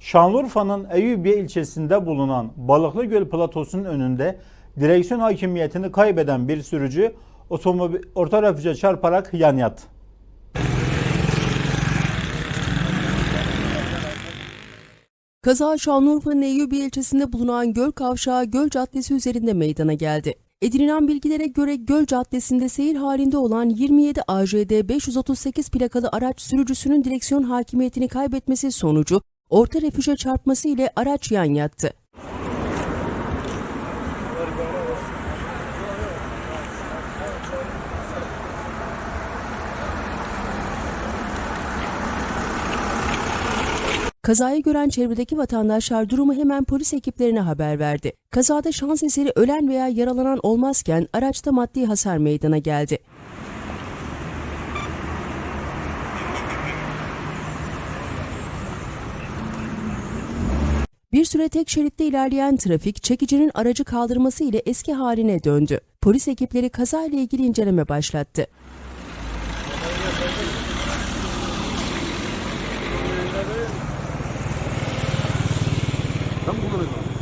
Şanlıurfa'nın Eyyubiye ilçesinde bulunan Balıklıgöl platosunun önünde direksiyon hakimiyetini kaybeden bir sürücü otomobil orta refüje çarparak yan yattı. Kaza Şanlıurfa'nın Eyyubi ilçesinde bulunan Göl Kavşağı Göl Caddesi üzerinde meydana geldi. Edinilen bilgilere göre Göl Caddesi'nde seyir halinde olan 27 AJD 538 plakalı araç sürücüsünün direksiyon hakimiyetini kaybetmesi sonucu orta refüje çarpması ile araç yan yattı. Kazayı gören çevredeki vatandaşlar durumu hemen polis ekiplerine haber verdi. Kazada şans eseri ölen veya yaralanan olmazken araçta maddi hasar meydana geldi. Bir süre tek şeritte ilerleyen trafik çekicinin aracı kaldırması ile eski haline döndü. Polis ekipleri kazayla ilgili inceleme başlattı. Ben bulurum.